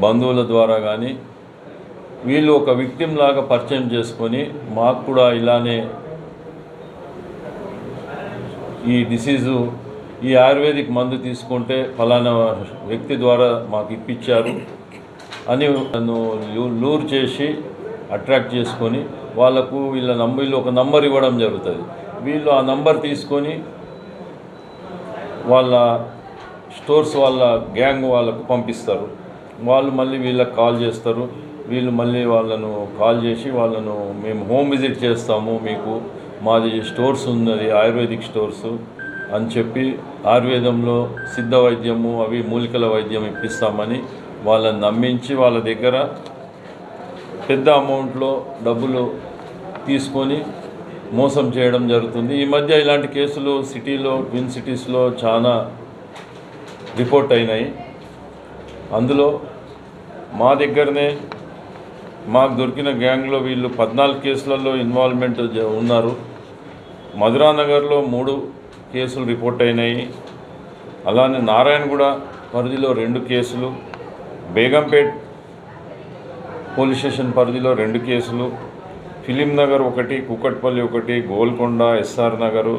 బంధువుల ద్వారా కానీ వీళ్ళు ఒక విక్టిమ్ లాగా పరిచయం చేసుకొని మాకు కూడా ఇలానే ఈ డిసీజు ఈ ఆయుర్వేదిక్ మందు తీసుకుంటే ఫలానా వ్యక్తి ద్వారా మాకు ఇప్పించారు అని నన్ను లూ- లూర్ చేసి అట్రాక్ట్ చేసుకొని వాళ్ళకు వీళ్ళ నంబర్ వీళ్ళు ఒక నంబర్ ఇవ్వడం జరుగుతుంది. వీళ్ళు ఆ నంబర్ తీసుకొని వాళ్ళ స్టోర్స్ వాళ్ళ గ్యాంగ్ వాళ్ళకు పంపిస్తారు. వాళ్ళు మళ్ళీ వీళ్ళకి కాల్ చేస్తారు. వీళ్ళు మళ్ళీ వాళ్ళను కాల్ చేసి వాళ్ళను మేము హోమ్ విజిట్ చేస్తాము మీకు. మాది స్టోర్స్ ఉన్నది ఆయుర్వేదిక్ స్టోర్స్ అని చెప్పి ఆయుర్వేదంలో సిద్ధ వైద్యము అవి మూలికల వైద్యం ఇప్పిస్తామని వాళ్ళని నమ్మించి వాళ్ళ దగ్గర పెద్ద అమౌంట్లో డబ్బులు తీసుకొని మోసం చేయడం జరుగుతుంది. ఈ మధ్య ఇలాంటి కేసులు సిటీలో ట్విన్ సిటీస్లో చాలా రిపోర్ట్ అయినాయి. అందులో మా దగ్గరనే మాకు దొరికిన గ్యాంగ్లో వీళ్ళు పద్నాలుగు కేసులలో ఇన్వాల్వ్మెంట్ ఉన్నారు. మధురానగర్లో మూడు కేసులు రిపోర్ట్ అయినాయి. అలానే నారాయణగూడ పరిధిలో రెండు కేసులు బేగంపేట్ పోలీస్ స్టేషన్ పరిధిలో రెండు కేసులు ఫిలిం నగర్ ఒకటి కుకట్పల్లి ఒకటి గోల్కొండ ఎస్ఆర్ నగరు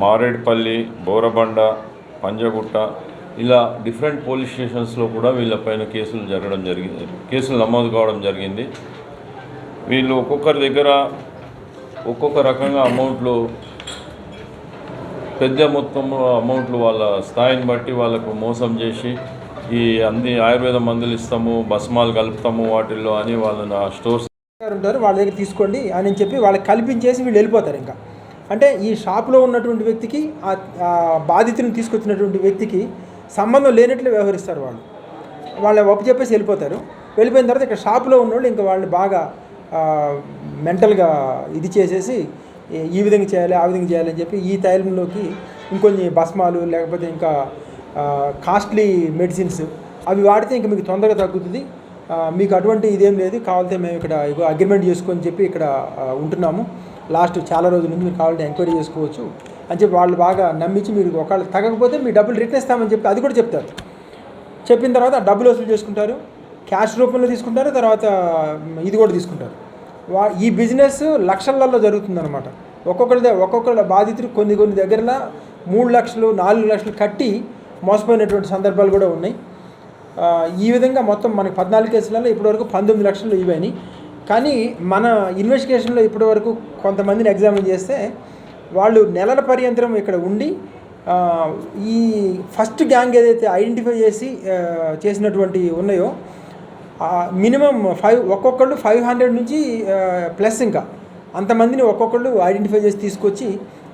మారేడ్పల్లి బోరబండ పంజగుట్ట ఇలా డిఫరెంట్ పోలీస్ స్టేషన్స్లో కూడా వీళ్ళపైన కేసులు జరగడం జరిగింది. కేసులు నమోదు కావడం జరిగింది. వీళ్ళు ఒక్కొక్కరి దగ్గర ఒక్కొక్క రకంగా అమౌంట్లు పెద్ద మొత్తంలో అమౌంట్లు వాళ్ళ స్థాయిని బట్టి వాళ్ళకు మోసం చేసి ఈ అన్ని ఆయుర్వేద మందులు ఇస్తాము బస్మాలు కలుపుతాము వాటిల్లో అని వాళ్ళని ఆ స్టోర్స్ ఉంటారు వాళ్ళ దగ్గర తీసుకోండి అని చెప్పి వాళ్ళకి కల్పించేసి వీళ్ళు వెళ్ళిపోతారు ఇంకా. అంటే ఈ షాప్లో ఉన్నటువంటి వ్యక్తికి ఆ- బాధితుని తీసుకొచ్చినటువంటి వ్యక్తికి సంబంధం లేనట్లు వ్యవహరిస్తారు వాళ్ళు. వాళ్ళ ఒప్పు చెప్పేసి వెళ్ళిపోతారు. వెళ్ళిపోయిన తర్వాత ఇక్కడ షాప్లో ఉన్నోళ్ళు ఇంకా వాళ్ళని బాగా మెంటల్గా ఇది చేసేసి ఈ- విధంగా చేయాలి ఆ విధంగా చేయాలి అని చెప్పి ఈ తైలంలోకి ఇంకొన్ని భస్మాలు లేకపోతే ఇంకా కాస్ట్లీ మెడిసిన్స్ అవి వాడితే ఇంకా మీకు తొందరగా తగ్గుతుంది. మీకు అటువంటి ఇదేం లేదు. కావాలంటే మేము ఇక్కడ అగ్రిమెంట్ చేసుకొని చెప్పి ఇక్కడ ఉంటున్నాము. లాస్ట్ చాలా రోజుల నుంచి మీరు కావాలంటే ఎంక్వైరీ చేసుకోవచ్చు అని చెప్పి వాళ్ళు బాగా నమ్మించి మీరు ఒకవేళ తగ్గకపోతే మీ డబ్బులు రిటర్న్ ఇస్తామని చెప్పి అది కూడా చెప్తారు. చెప్పిన తర్వాత డబ్బులు వసూలు చేసుకుంటారు. క్యాష్ రూపంలో తీసుకుంటారు. తర్వాత ఇది కూడా తీసుకుంటారు. వా ఈ బిజినెస్ లక్షలలో జరుగుతుందన్నమాట. ఒక్కొక్కరి ఒక్కొక్కరి బాధితులు కొన్ని కొన్ని దగ్గరలో మూడు లక్షలు నాలుగు లక్షలు కట్టి మోసపోయినటువంటి సందర్భాలు కూడా ఉన్నాయి. ఈ విధంగా మొత్తం మనకి పద్నాలుగు కేసులలో ఇప్పటివరకు పంతొమ్మిది లక్షలు ఇవని కానీ మన ఇన్వెస్టిగేషన్లో ఇప్పటివరకు కొంతమందిని ఎగ్జామిన్ చేస్తే వాళ్ళు నెలల పర్యంతరం ఇక్కడ ఉండి ఈ ఫస్ట్ గ్యాంగ్ ఏదైతే ఐడెంటిఫై చేసి చేసినటువంటి ఉన్నాయో మినిమం ఫైవ్ ఒక్కొక్కళ్ళు ఫైవ్ హండ్రెడ్ నుంచి ప్లస్ ఇంకా. అంతమందిని ఒక్కొక్కళ్ళు ఐడెంటిఫై చేసి తీసుకొచ్చి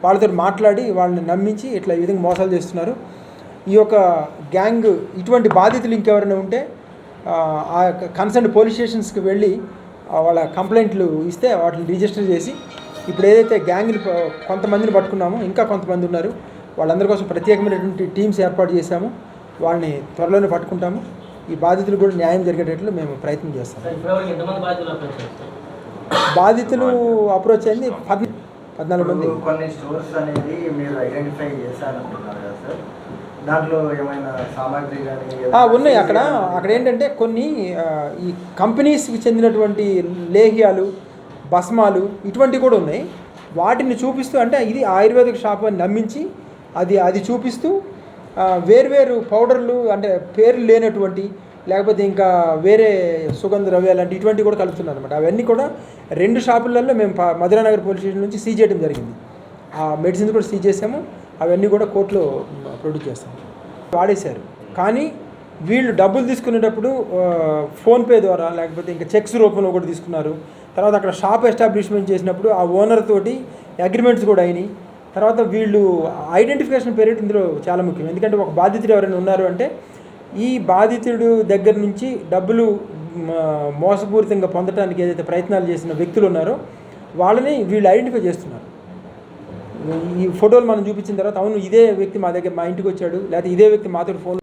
వాళ్ళతో మాట్లాడి వాళ్ళని నమ్మించి ఇట్లా ఈ విధంగా మోసాలు చేస్తున్నారు. ఈ యొక్క గ్యాంగ్ ఇటువంటి బాధితులు ఇంకెవరైనా ఉంటే ఆ, కన్సర్న్ పోలీస్ స్టేషన్స్కి వెళ్ళి వాళ్ళ కంప్లైంట్లు ఇస్తే వాటిని రిజిస్టర్ చేసి ఇప్పుడు ఏదైతే గ్యాంగ్ని ప- కొంతమందిని పట్టుకున్నామో ఇంకా కొంతమంది ఉన్నారు వాళ్ళందరి కోసం ప్రత్యేకమైనటువంటి టీమ్స్ ఏర్పాటు చేశాము వాళ్ళని త్వరలోనే పట్టుకుంటాము ఈ బాధితులు కూడా న్యాయం జరిగేటట్లు మేము ప్రయత్నం చేస్తాము. బాధితులు అప్రోచ్ అయింది పద్ పద్నాలుగు మంది. కొన్ని స్టోర్స్ అనేది మీరు ఐడెంటిఫై కదా సార్. దాంట్లో ఏమైనా సామాగ్రి ఉన్నాయి అక్కడ. అక్కడ ఏంటంటే కొన్ని ఈ కంపెనీస్కి చెందినటువంటి లేహ్యాలు భస్మాలు ఇటువంటివి కూడా ఉన్నాయి. వాటిని చూపిస్తూ అంటే ఇది ఆయుర్వేదిక షాప్ అని నమ్మించి అది అది చూపిస్తూ వేర్వేరు పౌడర్లు అంటే పేర్లు లేనటువంటి లేకపోతే ఇంకా వేరే సుగంధ ద్రవ్యాలు అంటే ఇటువంటివి కూడా కలుపుతున్నారు అనమాట అవన్నీ కూడా రెండు షాపులలో మేము మధురానగర్ పోలీస్ స్టేషన్ నుంచి సీజ్ చేయడం జరిగింది. ఆ మెడిసిన్స్ కూడా సీజ్ చేసాము. అవన్నీ కూడా కోర్టులో ప్రొడ్యూస్ చేస్తారు వాడేశారు. కానీ వీళ్ళు డబ్బులు తీసుకునేటప్పుడు ఫోన్పే ద్వారా లేకపోతే ఇంకా చెక్స్ రూపంలో కూడా తీసుకున్నారు. తర్వాత అక్కడ షాప్ ఎస్టాబ్లిష్మెంట్ చేసినప్పుడు ఆ ఓనర్ తోటి అగ్రిమెంట్స్ కూడా అయినాయి. తర్వాత వీళ్ళు ఐడెంటిఫికేషన్ పీరియడ్ ఇందులో చాలా ముఖ్యం. ఎందుకంటే ఒక బాధితుడు ఎవరైనా ఉన్నారు అంటే ఈ బాధితుడు దగ్గర నుంచి డబ్బులు మోసపూరితంగా పొందడానికి ఏదైతే ప్రయత్నాలు చేసిన వ్యక్తులు ఉన్నారో వాళ్ళని వీళ్ళు ఐడెంటిఫై చేస్తున్నారు. ఈ ఫోటోలు మనం చూపించిన తర్వాత అవును ఇదే వ్యక్తి మా దగ్గర మా ఇంటికి వచ్చాడు లేకపోతే ఇదే వ్యక్తి మాతో ఫోన్